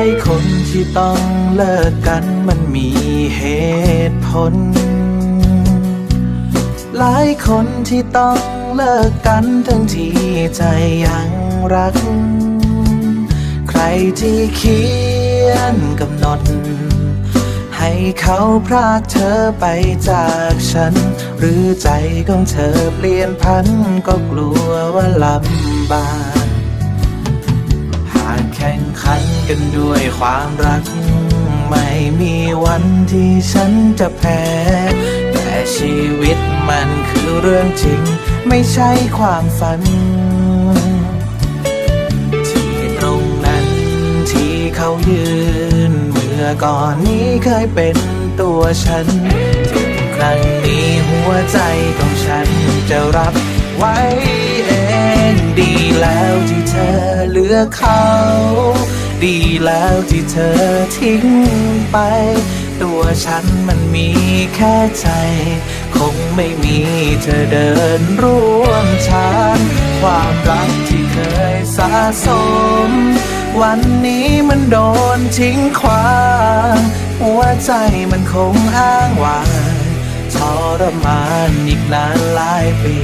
ายคนที่ต้องเลิกกันมันมีเหตุผล หลายคนที่ต้องเลิกกันทั้งที่ใจยังรัก ใครที่เขียนกำหนด ให้เขาพรากเธอไปจากฉัน หรือใจของเธอเปลี่ยนพันก็กลัวว่าลำบาก กันด้วยความรัก ไม่มีวันที่ฉันจะแพ้ แต่ชีวิตมันคือเรื่องจริง ไม่ใช่ความฝัน ที่ตรงนั้นที่เขายืน เมื่อก่อนนี้เคยเป็นตัวฉันถึงครั้งนี้หัวใจของฉันจะรับไว้เองดีแล้วที่เธอเลือกเขา ดีแล้วที่เธอทิ้งไป ตัวฉันมันมีแค่ใจ คงไม่มีเธอเดินร่วมทางความรักที่เคยสะสม วันนี้มันโดนทิ้งขวางหัวใจมันคงอ้างว้างทรมานอีกนานหลายปี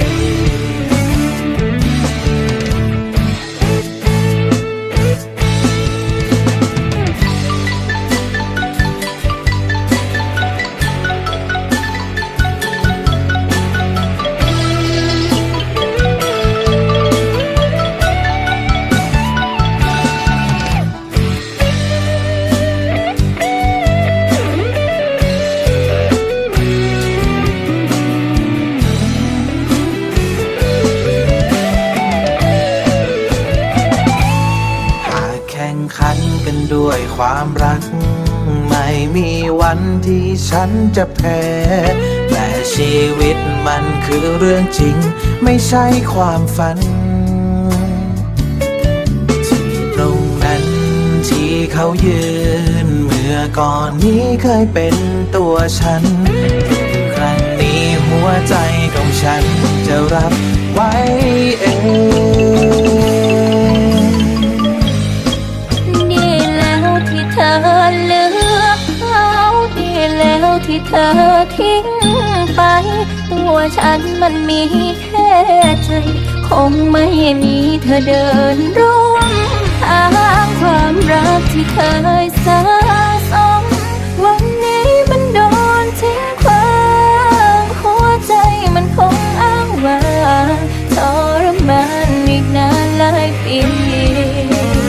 ขันกันด้วยความรัก ไม่มีวันที่ฉันจะแพ้ แต่ชีวิตมันคือเรื่องจริง ไม่ใช่ความฝัน ที่ตรงนั้นที่เขายืน เมื่อก่อนนี้เคยเป็นตัวฉันครั้งนี้หัวใจของฉันจะรับไว้ ที่เธอทิ้งไป ตัวฉันมันมีแค่ใจ คงไม่มีเธอเดินร่วมทางความรักที่เคยสะสม วันนี้มันโดนทิ้งขวางหัวใจมันคงอ้างว้างทรมานอีกนานหลายปี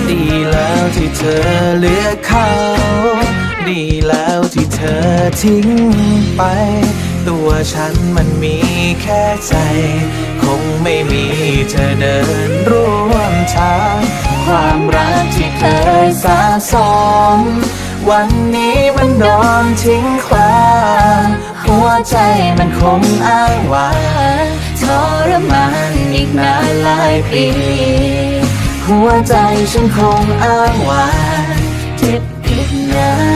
ดีแล้วที่เธอเลือกเขา ดีแล้วที่เธอทิ้งไป ตัวฉันมันมีแค่ใจ คงไม่มีเธอเดินร่วมทาง ความรักที่เคยสะสม วันนี้มันโดนทิ้งขวางหัวใจมันคงอ้างว้างทรมานอีกนานหลายปีหัวใจฉันคงอ้างว้างเจ็บอีกนานหลาย